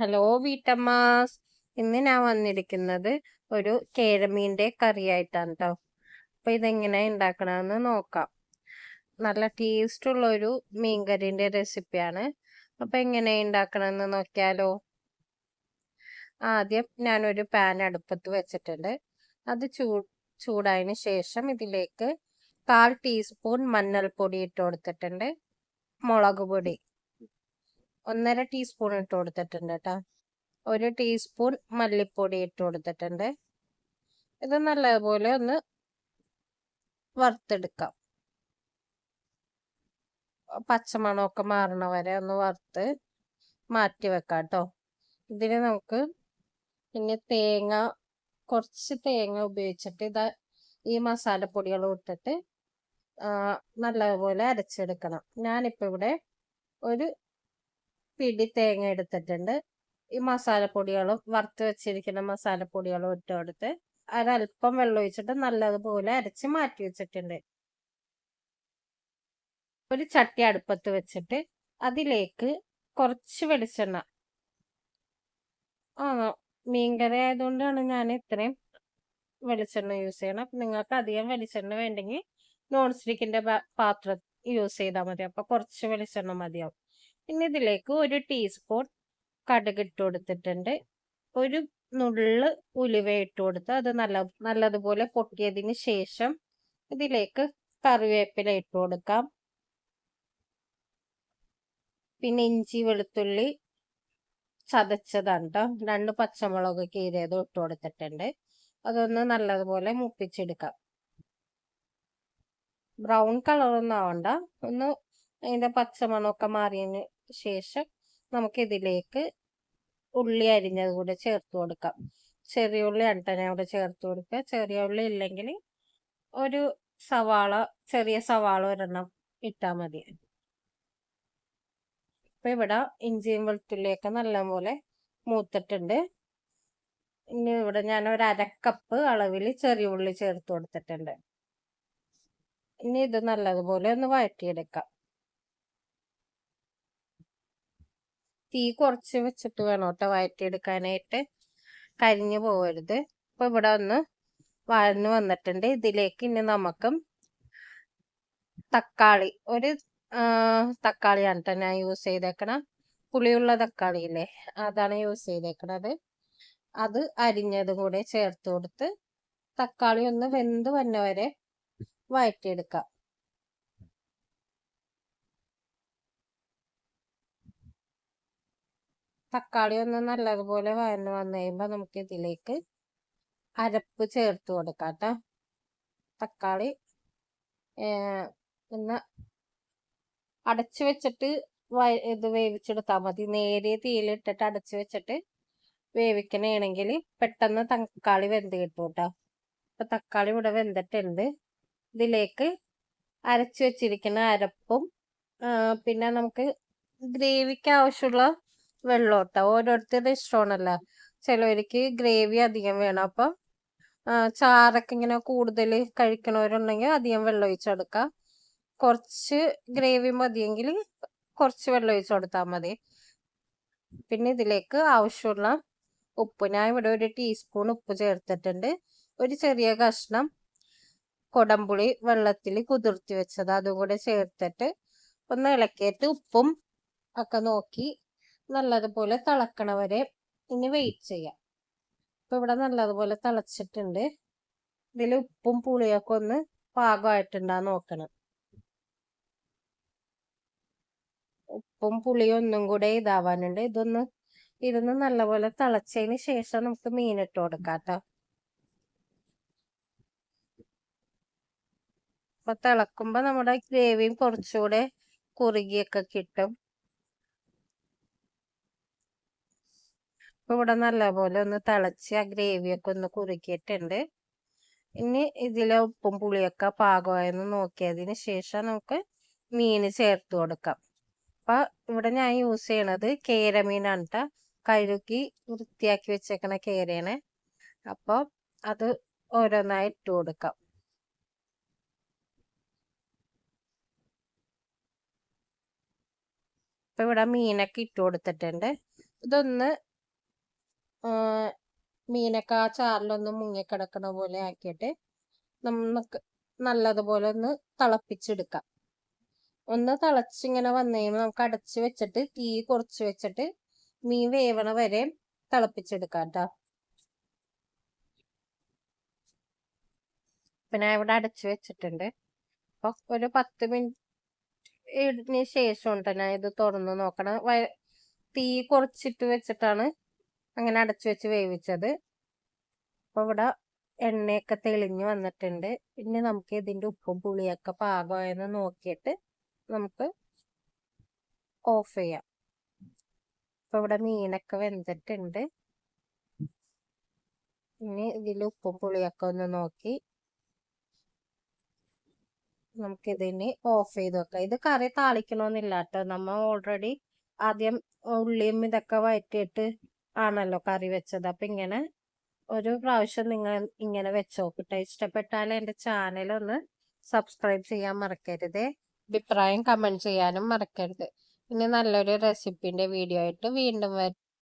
Hello വീട്ടമ്മാസ്. ഇന്ന് ഞാൻ വന്നിരിക്കുന്നത് ഒരു കേരമീന്റെ കറിയായിട്ടാണ് കേട്ടോ അപ്പോൾ ഇതെങ്ങനെ ഉണ്ടാക്കണമെന്ന് നോക്കാം. നല്ല ടേസ്റ്റ് ഉള്ള ഒരു മീൻകറിന്റെ റെസിപ്പിയാണ് അപ്പോൾ എങ്ങനെ ഉണ്ടാക്കണമെന്ന് നോക്കിയാലോ. ആദ്യം ഞാനൊരു പാൻ അടുപ്പത്ത് വെച്ചിട്ടുണ്ട്. അത് ചൂ ചൂടായതിന് ശേഷം ഇതിലേക്ക് കാൽ ടീസ്പൂൺ മഞ്ഞൾപ്പൊടി ഇട്ട് കൊടുത്തിട്ടുണ്ട്. മുളക് പൊടി. ഒന്നര ടീസ്പൂൺ ഇട്ട് കൊടുത്തിട്ടുണ്ട് കേട്ടോ ഒരു ടീസ്പൂൺ മല്ലിപ്പൊടി ഇട്ട് കൊടുത്തിട്ടുണ്ട്. ഇത് നല്ലതുപോലെ ഒന്ന് വറുത്തെടുക്കാം. പച്ചമണമൊക്കെ മാറണ വരെ ഒന്ന് വറുത്ത് മാറ്റി വെക്കാം കേട്ടോ ഇതിന് നമുക്ക് പിന്നെ തേങ്ങ കുറച്ച് തേങ്ങ ഉപയോഗിച്ചിട്ട് ഇതാ ഈ മസാലപ്പൊടികൾ ഇട്ടിട്ട് നല്ലതുപോലെ അരച്ചെടുക്കണം. ഞാനിപ്പോൾ ഇവിടെ ഒരു പിടി തേങ്ങ എടുത്തിട്ടുണ്ട്. ഈ മസാലപ്പൊടികളും വറുത്ത് വെച്ചിരിക്കുന്ന മസാലപ്പൊടികളും ഇട്ട് കൊടുത്ത് ഒരല്പം വെള്ളം ഒഴിച്ചിട്ട് നല്ലതുപോലെ അരച്ച് മാറ്റി വെച്ചിട്ടുണ്ട്. ഒരു ചട്ടി അടുപ്പത്ത് വെച്ചിട്ട് അതിലേക്ക് കുറച്ച് വെളിച്ചെണ്ണ. ആ മീൻകറി ആയതുകൊണ്ടാണ് ഞാൻ ഇത്രയും വെളിച്ചെണ്ണ യൂസ് ചെയ്യണം. നിങ്ങൾക്ക് അധികം വെളിച്ചെണ്ണ വേണ്ടെങ്കിൽ നോൺ സ്റ്റിക്കിന്റെ പാത്രം യൂസ് ചെയ്താൽ മതി. അപ്പോൾ കുറച്ച് വെളിച്ചെണ്ണ മതിയാവും. പിന്നെ ഇതിലേക്ക് ഒരു ടീസ്പൂൺ കടുക് ഇട്ട് കൊടുത്തിട്ടുണ്ട്. ഒരു നുള്ള് ഉലുവ ഇട്ട് കൊടുത്ത് അത് നല്ല നല്ലതുപോലെ പൊട്ടിയതിന് ശേഷം ഇതിലേക്ക് കറിവേപ്പില ഇട്ട് കൊടുക്കാം. പിന്നെ ഇഞ്ചി വെളുത്തുള്ളി ചതച്ചതാണ് രണ്ട് പച്ചമുളക് കീറിയത് ഇട്ട് കൊടുത്തിട്ടുണ്ട്. അതൊന്ന് നല്ലതുപോലെ മുപ്പിച്ചെടുക്കാം. ബ്രൗൺ കളറൊന്നും ആവണ്ട. ഒന്ന് അതിന്റെ പച്ചമണമൊക്കെ മാറിയതിന് ശേഷം നമുക്ക് ഇതിലേക്ക് ഉള്ളി അരിഞ്ഞത് കൂടെ ചേർത്ത് കൊടുക്കാം. ചെറിയ ഉള്ളി അണ്ടനെ അവിടെ ചേർത്ത് കൊടുക്കുക. ചെറിയ ഉള്ളി ഇല്ലെങ്കിൽ ഒരു സവാള ചെറിയ സവാള ഒരെണ്ണം ഇട്ടാൽ മതി. ഇപ്പം ഇവിടെ ഇഞ്ചിയും വെളുത്തുള്ളിയൊക്കെ നല്ലപോലെ മൂത്തിട്ടുണ്ട്. ഇനി ഇവിടെ ഞാൻ ഒരു അരക്കപ്പ് അളവിൽ ചെറിയ ഉള്ളി ചേർത്ത് കൊടുത്തിട്ടുണ്ട്. ഇനി ഇത് നല്ലതുപോലെ ഒന്ന് വഴറ്റിയെടുക്കാം. തീ കുറച്ച് വെച്ചിട്ട് വേണം കേട്ടോ വഴറ്റിയെടുക്കാനായിട്ട് കരിഞ്ഞു പോകരുത് അപ്പോൾ ഇവിടെ ഒന്ന് വഴന്ന് വന്നിട്ടുണ്ട്. ഇതിലേക്ക് ഇനി നമുക്ക് തക്കാളി ഒരു തക്കാളിയാണ് കേട്ടോ ഞാൻ യൂസ് ചെയ്തേക്കണം. പുളിയുള്ള തക്കാളി ഇല്ലേ അതാണ് യൂസ് ചെയ്തേക്കണത്. അത് അരിഞ്ഞതും കൂടെ ചേർത്ത് കൊടുത്ത് തക്കാളി ഒന്ന് വെന്ത് വന്നവരെ വഴറ്റിയെടുക്കാം തക്കാളി ഒന്ന് നല്ലതുപോലെ വഴന്ന് വന്നു കഴിയുമ്പോൾ നമുക്ക് ഇതിലേക്ക് അരപ്പ് ചേർത്ത് കൊടുക്കാം തക്കാളി ഒന്ന് അടച്ചു വെച്ചിട്ട് ഇത് വേവിച്ചെടുത്താൽ മതി. നേരിയ തീയിലിട്ടിട്ട് അടച്ചു വെച്ചിട്ട് വേവിക്കണമെങ്കിൽ പെട്ടെന്ന് തക്കാളി വെന്ത് കിട്ടും കേട്ടോ അപ്പൊ തക്കാളി ഇവിടെ വെന്തിട്ടുണ്ട്. ഇതിലേക്ക് അരച്ചു വെച്ചിരിക്കുന്ന അരപ്പും പിന്നെ നമുക്ക് ഗ്രേവിക്ക് ആവശ്യമുള്ള വെള്ളം കേട്ടോ ഓരോരുത്തരുടെ ഇഷ്ടമാണല്ലോ ചിലവർക്ക് ഗ്രേവി അധികം വേണം. അപ്പം ചാറൊക്കെ ഇങ്ങനെ കൂടുതൽ കഴിക്കണവരുണ്ടെങ്കിൽ അധികം വെള്ളം ഒഴിച്ചെടുക്കാം കുറച്ച് ഗ്രേവി മതിയെങ്കിൽ കുറച്ച് വെള്ളം ഒഴിച്ചു കൊടുത്താൽ മതി. പിന്നെ ഇതിലേക്ക് ആവശ്യമുള്ള ഉപ്പ്. ഞാൻ ഇവിടെ ഒരു ടീസ്പൂൺ ഉപ്പ് ചേർത്തിട്ടുണ്ട്. ഒരു ചെറിയ കഷ്ണം കൊടംപുളി വെള്ളത്തിൽ കുതിർത്തി വെച്ചത്. അതും കൂടെ ചേർത്തിട്ട് ഒന്ന് ഇളക്കിയിട്ട് ഉപ്പും ഒക്കെ നോക്കി നല്ലതുപോലെ തിളക്കണ വരെ ഇനി വെയിറ്റ് ചെയ്യാം. ഇപ്പൊ ഇവിടെ നല്ലതുപോലെ തിളച്ചിട്ടുണ്ട്. ഇതിൽ ഉപ്പും പുളിയൊക്കെ ഒന്ന് പാകമായിട്ടുണ്ടാ നോക്കണം. ഉപ്പും പുളിയും ഒന്നും കൂടെ ഇതാവാനുണ്ട്. ഇതൊന്ന് ഇതൊന്ന് നല്ലപോലെ തിളച്ചതിന് ശേഷം നമുക്ക് മീനിട്ട് കൊടുക്കാം കേട്ടോ. അപ്പൊ തിളക്കുമ്പോ നമ്മുടെ ഗ്രേവിയും കുറച്ചുകൂടെ കുറുകിയൊക്കെ കിട്ടും. ഇപ്പൊ ഇവിടെ നല്ലപോലെ ഒന്ന് തിളച്ച് ആ ഗ്രേവിയൊക്കെ ഒന്ന് കുറുക്കിയിട്ടുണ്ട്. ഇനി ഇതിലെ ഉപ്പും പുളിയൊക്കെ പാകമായെന്ന് നോക്കിയതിന് ശേഷം നമുക്ക് മീൻ ചേർത്ത് കൊടുക്കാം. അപ്പൊ ഇവിടെ ഞാൻ യൂസ് ചെയ്യണത് കേരമീനാണ് കേട്ടോ കഴുകി വൃത്തിയാക്കി വെച്ചേക്കണ കേരയാണ്. അപ്പോൾ അത് ഓരോന്നായി ഇട്ട് കൊടുക്കാം. ഇപ്പൊ ഇവിടെ മീനൊക്കെ ഇട്ട് കൊടുത്തിട്ടുണ്ട്. ഇതൊന്ന് മീനൊക്കെ ആ ചാറിലൊന്ന് മുങ്ങിക്കിടക്കണ പോലെ ആക്കിയിട്ട് നമുക്ക് നല്ലതുപോലെ ഒന്ന് തിളപ്പിച്ചെടുക്കാം. ഒന്ന് തിളച്ചിങ്ങനെ വന്നു കഴിയുമ്പോൾ നമുക്ക് അടച്ച് വെച്ചിട്ട് തീ കുറച്ച് വെച്ചിട്ട് മീൻ വേവണ വരെ തിളപ്പിച്ചെടുക്കാം കേട്ടോ പിന്നെ ഇവിടെ അടച്ചു വെച്ചിട്ടുണ്ട്. അപ്പൊ ഒരു പത്ത് മിനിറ്റിന് ശേഷം ഉണ്ട് ഞാൻ ഇത് തുറന്ന് നോക്കണം. തീ കുറച്ചിട്ട് വെച്ചിട്ടാണ് അങ്ങനെ അടച്ചു വെച്ച് വേവിച്ചത്. അപ്പൊ ഇവിടെ എണ്ണയൊക്കെ തെളിഞ്ഞു വന്നിട്ടുണ്ട്. പിന്നെ നമുക്ക് ഇതിന്റെ ഉപ്പും പുളിയൊക്കെ പാകമായെന്ന് നോക്കിയിട്ട് നമുക്ക് ഓഫ് ചെയ്യാം. അപ്പോൾ ഇവിടെ മീനൊക്കെ വെന്തിട്ടുണ്ട്. ഇനി ഇതിൽ ഉപ്പും പുളിയൊക്കെ ഒന്ന് നോക്കി നമുക്കിതിനെ ഓഫ് ചെയ്ത് വെക്കാം. ഇത് കറി താളിക്കണമെന്നില്ല കേട്ടോ. നമ്മൾ ഓൾറെഡി ആദ്യം ഉള്ളിയും ഇതൊക്കെ വഴറ്റിയിട്ട് ആണല്ലോ കറി വെച്ചത്. അപ്പൊ ഇങ്ങനെ ഒരു പ്രാവശ്യം നിങ്ങൾ ഇങ്ങനെ വെച്ചോക്കിട്ടെ ഇഷ്ടപ്പെട്ടാൽ എന്റെ ചാനൽ ഒന്ന് സബ്സ്ക്രൈബ് ചെയ്യാൻ മറക്കരുത്. അഭിപ്രായം കമന്റ് ചെയ്യാനും മറക്കരുത്. ഇനി നല്ലൊരു റെസിപ്പിന്റെ വീഡിയോ ആയിട്ട് വീണ്ടും വരും